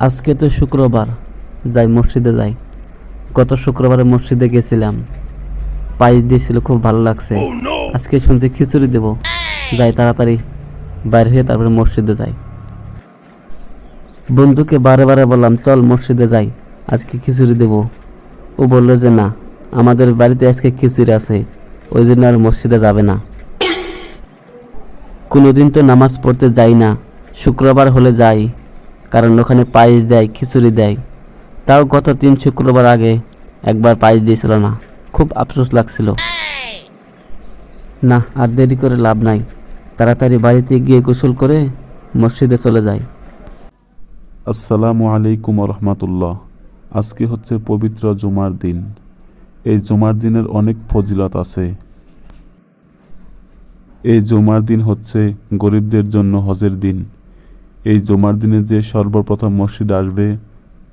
আজকে তো শুক্রবার যাই মসজিদে যাই। গত শুক্রবারে মসজিদে গেছিলাম। পায়েস দিয়েছিল খুব ভালো লাগছে। আজকে শুনছি খিচুড়ি দেব। যাই তাড়াতাড়ি বাইরে হয়ে তারপরে মসজিদে যাই। বন্ধুকে বারে বারে বললাম চল মসজিদে যাই আজকে খিচুড়ি দেব। ও বলল যে না আমাদের বাড়িতে আজকে খিচুড়ি আছে ওই জন্য আর মসজিদে যাবে না। কোনোদিন তো নামাজ পড়তে যাই না শুক্রবার হলে যাই। কারণ ওখানে পায়েস দেয়, খিচুড়ি দেয়। তাও গত তিন শুক্রবার আগে একবার পায়েস দিয়েছিল না। খুব আফসোস লাগছিল। না, আর দেরি করে লাভ নাই। তাড়াতাড়ি বাড়িতে গিয়ে গোসল করে মসজিদে চলে যাই। আসসালামু আলাইকুম রহমতুল্লাহ আজকে হচ্ছে পবিত্র জুমার দিন। এই জুমার দিনের অনেক ফজিলত আছে। এই জুমার দিন হচ্ছে গরিবদের জন্য হজের দিন। এই জুমার দিনে যে সর্বপ্রথম মসজিদে আসবে,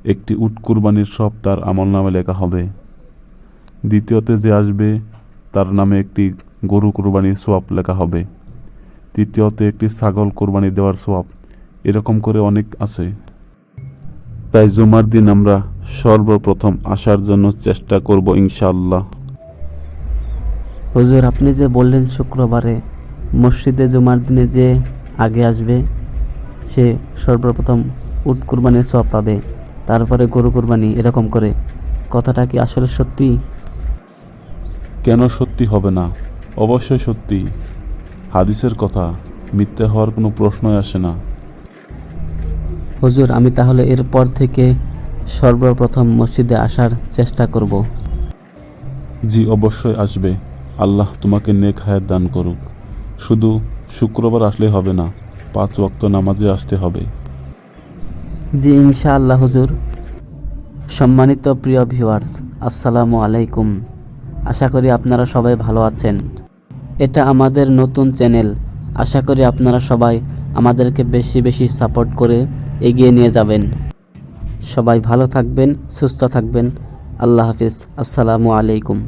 একটি উট কুরবানির সব তার আমল নামে লেখা হবে। দ্বিতীয়তে যে আসবে, তার নামে একটি গরু কুরবানির সোয়াব লেখা হবে। তৃতীয়তে একটি ছাগল কোরবানি দেওয়ার সোয়াব। এরকম করে অনেক আছে। তাই জুমার দিন আমরা সর্বপ্রথম আসার জন্য চেষ্টা করব ইনশাআল্লাহ। হুজুর, আপনি যে বললেন শুক্রবারে মসজিদে জুমার দিনে যে আগে আসবে সে সর্বপ্রথম উট কুরবানির সব পাবে। তারপরে গরু কুরবানি এরকম করে। কথাটা কি আসলে সত্যি? কেন সত্যি হবে না? অবশ্যই সত্যি। হাদিসের কথা মিথ্যে হওয়ার কোনো প্রশ্নই আসে না। হুজুর আমি তাহলে এরপর থেকে সর্বপ্রথম মসজিদে আসার চেষ্টা করব। জি অবশ্যই আসবে। আল্লাহ তোমাকে নেক হায়াত দান করুক। শুধু শুক্রবার আসলে হবে না। পাঁচ ওয়াক্ত নামাজে আসতে হবে। জি, ইনশাআল্লাহ, হুজুর। সম্মানিত প্রিয় ভিউয়ার্স, আসসালামু আলাইকুম। আশা করি আপনারা সবাই ভালো আছেন। এটা আমাদের নতুন চ্যানেল। আশা করি আপনারা সবাই আমাদেরকে বেশি বেশি সাপোর্ট করে এগিয়ে নিয়ে যাবেন। সবাই ভালো থাকবেন, সুস্থ থাকবেন। আল্লাহ হাফিজ। আসসালামু আলাইকুম।